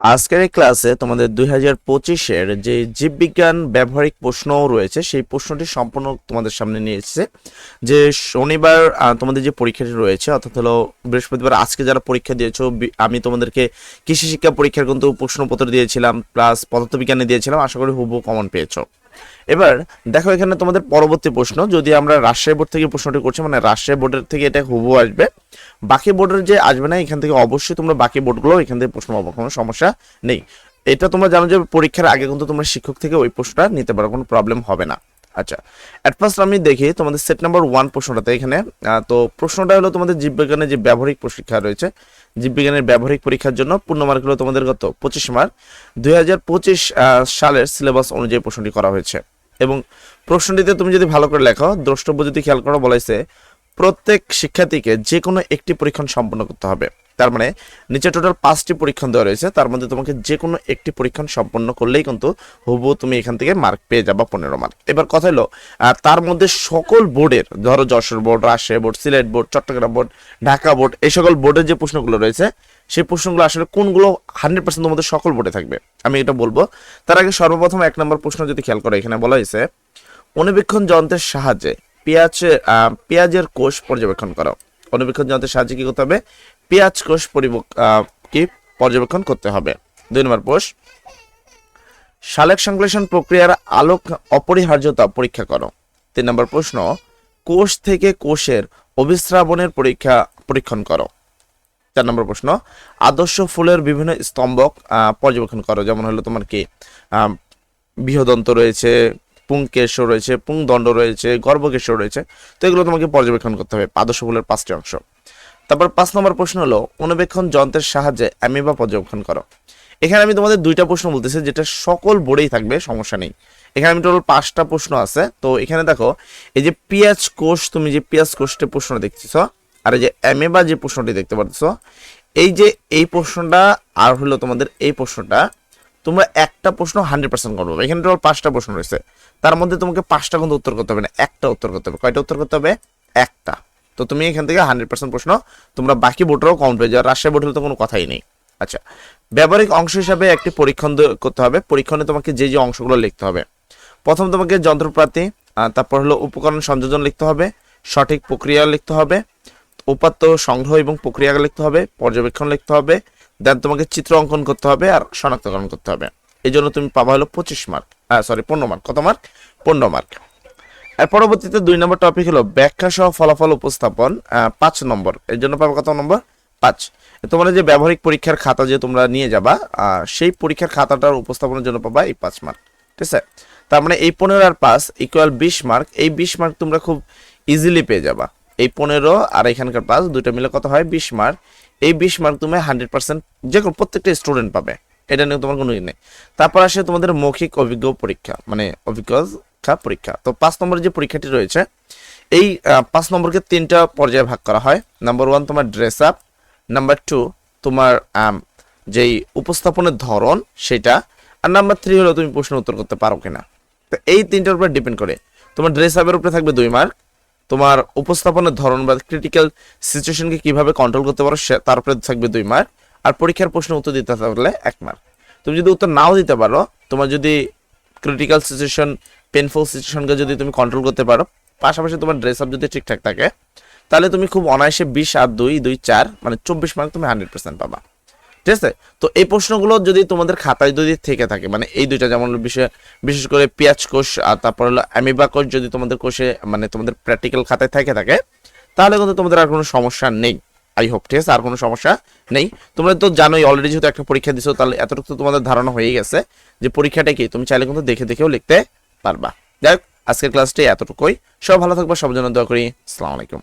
আজকের এই ক্লাসে তোমাদের দুই হাজার পঁচিশের যে জীববিজ্ঞান ব্যবহারিক প্রশ্ন রয়েছে, সেই প্রশ্নটি সম্পূর্ণ তোমাদের সামনে নিয়ে এসেছে। যে শনিবার তোমাদের যে পরীক্ষাটি রয়েছে, অর্থাৎ হলো বৃহস্পতিবার, আজকে যারা পরীক্ষা দিয়েছ আমি তোমাদেরকে কৃষি শিক্ষা পরীক্ষার কিন্তু প্রশ্নপত্র দিয়েছিলাম প্লাস পদার্থবিজ্ঞানে দিয়েছিলাম, আশা করি হুবহু কমন পেয়েছ। এবার দেখো এখানে তোমাদের পরবর্তী প্রশ্ন, যদি আমরা রাজশাহী বোর্ড থেকে প্রশ্নটি করছি মানে রাজশাহী বোর্ডের থেকে এটা হুবহু আসবে। বাকি বোর্ডের যে আসবে না, এখান থেকে অবশ্যই তোমরা বাকি বোর্ডগুলো এখান থেকে প্রশ্ন পাবো, কোনো সমস্যা নেই। এটা তোমরা জানো যে পরীক্ষার আগে কিন্তু তোমরা শিক্ষক থেকে ওই প্রশ্নটা নিতে পারো, কোনো প্রবলেম হবে না। আচ্ছা অ্যাট ফার্স্ট আমি দেখি তোমাদের সেট নাম্বার ওয়ান প্রশ্নটাতে এখানে তো প্রশ্নটা হলো তোমাদের জীববিজ্ঞানের যে ব্যবহারিক পরীক্ষা রয়েছে, জীববিজ্ঞানের ব্যবহারিক পরীক্ষার জন্য পূর্ণ মার্ক হলো তোমাদের গত পঁচিশ মার্ক দুই হাজার পঁচিশ সালের সিলেবাস অনুযায়ী প্রশ্নটি করা হয়েছে। এবং প্রশ্নটিতে তুমি যদি ভালো করে লেখো, দ্রষ্টব্য যদি খেয়াল করো বলাইছে প্রত্যেক শিক্ষার্থীকে যে কোনো একটি পরীক্ষণ সম্পন্ন করতে হবে। তার মানে নিচে টোটাল পাঁচটি পরীক্ষণ দেওয়া রয়েছে তার মধ্যে তোমাকে যে কোনো একটি পরীক্ষণ সম্পন্ন করলেই কিন্তু হুবহু তুমি এখান থেকে মার্ক পেয়ে যাবা পনেরো মার্ক এবার কথা হলো আহ, তার মধ্যে সকল বোর্ডের ধরো Jessore board Rajshahi board Sylhet board Chittagong board Dhaka board এই সকল বোর্ডের যে প্রশ্নগুলো রয়েছে সেই প্রশ্নগুলো আসলে কোনগুলো হান্ড্রেড পার্সেন্ট তোমাদের সকল বোর্ডে থাকবে? আমি এটা বলব। তার আগে সর্বপ্রথম এক নম্বর প্রশ্ন যদি খেয়াল করো এখানে বলা হয়েছে অনুবীক্ষণ যন্ত্রের সাহায্যে পেঁয়াজ পেঁয়াজের কোষ পর্যবেক্ষণ করো। অনুবীক্ষণ যন্ত্রের সাহায্যে কি করতে হবে? পেঁয়াজ কোষ কি পর্যবেক্ষণ করতে হবে। দুই নম্বর প্রশ্ন সালেক সংশ্লেষণ প্রক্রিয়ার আলোক অপরিহার্যতা পরীক্ষা করো। তিন নম্বর প্রশ্ন, কোষ থেকে কোষের অভিস্রাবণের পরীক্ষা, পরীক্ষণ করো। চার নম্বর প্রশ্ন, আদর্শ ফুলের বিভিন্ন স্তম্ভক পর্যবেক্ষণ করো। যেমন হলো তোমার কি বৃহদন্ত রয়েছে পুংকেশ রয়েছে পুংদণ্ড রয়েছে গর্ভকেশ রয়েছে। তো এগুলো তোমাকে পর্যবেক্ষণ করতে হবে আদর্শ ফুলের পাঁচটি অংশ। তারপর পাঁচ নম্বর প্রশ্ন হলো, অনুবেক্ষণ যন্ত্রের সাহায্যে অ্যামিবা পর্যবেক্ষণ করো। এখানে আমি তোমাদের দুইটা প্রশ্ন বলতেছি, যেটা সকল বোর্ডেই থাকবে, সমস্যা নেই। এখানে আমি টোটাল পাঁচটা প্রশ্ন আছে। তো এখানে দেখো, এই যে পিয়াজ কোষ, তুমি যে পিয়াজ কোষটা প্রশ্ন দেখতেছ, আর এই যে অ্যামেবা যে প্রশ্নটি দেখতে পাচ্ছ এই যে এই প্রশ্নটা আর হলো তোমাদের এই প্রশ্নটা তোমরা একটা প্রশ্ন হান্ড্রেড পার্সেন্ট করব। এখানে টোটাল পাঁচটা প্রশ্ন রয়েছে। তার মধ্যে তোমাকে পাঁচটা কিন্তু উত্তর করতে হবে না, একটা উত্তর করতে হবে। কয়টা উত্তর করতে হবে? একটা। তো তুমি এখান থেকে হান্ড্রেড পার্সেন্ট প্রশ্ন, তোমরা বাকি বোর্ডেরও কাউন্ট পেয়ে যাও। রাজশাহী বোর্ড হলে তো কোনো কথাই নেই। আচ্ছা ব্যবহারিক অংশ হিসাবে একটি পরীক্ষণ করতে হবে। পরীক্ষণে তোমাকে যে যে অংশগুলো লিখতে হবে। প্রথম তোমাকে যন্ত্রপাতি তারপর হলো উপকরণ সংযোজন লিখতে হবে, সঠিক প্রক্রিয়া লিখতে হবে, উপাত্ত সংগ্রহ এবং প্রক্রিয়া লিখতে হবে, পর্যবেক্ষণ লিখতে হবে দেন তোমাকে চিত্র অঙ্কন করতে হবে আর শনাক্তকরণ করতে হবে। এই জন্য তুমি পাবা হলো পঁচিশ মার্ক হ্যাঁ সরি পনেরো মার্ক কত মার্ক পনেরো মার্ক আর পরবর্তীতে দুই নম্বর টপিক হলো ব্যাখ্যা সহ ফলাফল উপস্থাপন পাঁচ নম্বর। এর জন্য পাবে কত নম্বর? পাঁচ। তোমরা যে ব্যবহারিক পরীক্ষার খাতা যে তোমরা নিয়ে যাবা সেই পরীক্ষার খাতাটার উপস্থাপনের জন্য পাবা এই পাঁচ মার্ক ঠিক আছে? তার মানে এই পনেরো আর পাঁচ ইকুয়াল বিশ মার্ক এই বিশ মার্ক তোমরা খুব ইজিলি পেয়ে যাবা। এই পনেরো আর এখানকার পাঁচ দুটো মিলে কত হয়? বিশ মার্ক। এই বিশ মার্ক তুমি হান্ড্রেড পার্সেন্ট যে কোনো প্রত্যেকটা স্টুডেন্ট পাবে। এটা নিয়ে তোমার কোনো ই নেই। তারপর আসে তোমাদের মৌখিক অভিজ্ঞ পরীক্ষা মানে অভিজ্ঞতা পরীক্ষা। তো পাঁচ নম্বরের যে পরীক্ষাটি রয়েছে, এই পাঁচ নম্বরকে তিনটা পর্যায়ে ভাগ করা হয়। নাম্বার ওয়ান তোমার ড্রেস আপ নাম্বার টু তোমার যেই উপস্থাপনের ধরন সেটা। আর নাম্বার থ্রি হলো তুমি প্রশ্ন উত্তর করতে পারো কিনা। তো এই তিনটার উপরে ডিপেন্ড করে। তোমার ড্রেস আপের উপরে থাকবে দুই মার্ক। তোমার উপস্থাপনের ধরন বা ক্রিটিক্যাল সিচুয়েশনকে কীভাবে কন্ট্রোল করতে পারো তার উপরে থাকবে দুই মার্ক আর পরীক্ষার প্রশ্ন উত্তর দিতে পারলে এক মার্ক তুমি যদি উত্তর নাও দিতে পারো, তোমার যদি ক্রিটিক্যাল সিচুয়েশন পেনফুল সিচুয়েশনকে যদি তুমি কন্ট্রোল করতে পারো, পাশাপাশি তোমার ড্রেস আপ যদি ঠিকঠাক থাকে, তাহলে তুমি খুব অনায়াসে বিশ আর দুই দুই চার মানে চব্বিশ মার্ক তুমি হান্ড্রেড পার্সেন্ট পাবা। ঠিক আছে? তো এই প্রশ্নগুলো যদি তোমাদের খাতায় যদি থেকে থাকে মানে এই দুইটা যেমন বিষয়, বিশেষ করে পেঁয়াজ কোষ আর তারপর হলো অ্যামিবা কোষ যদি তোমাদের কোষে মানে তোমাদের প্র্যাকটিক্যাল খাতায় থেকে থাকে, তাহলে কিন্তু তোমাদের আর কোনো সমস্যা নেই আই হোপ ঠিক আছে? আর কোনো সমস্যা নেই। তোমরা তো জানোই অলরেডি যেহেতু একটা পরীক্ষা দিছো, তাহলে এতটুকু তো তোমাদের ধারণা হয়ে গেছে যে পরীক্ষাটা কি? তুমি চাইলে কিন্তু দেখে দেখেও লিখতে পারবা। যাই হোক, আজকের ক্লাসটি এতটুকুই। সব ভালো থাকবা সব জন্য দোয়া করি। আসসালামু আলাইকুম।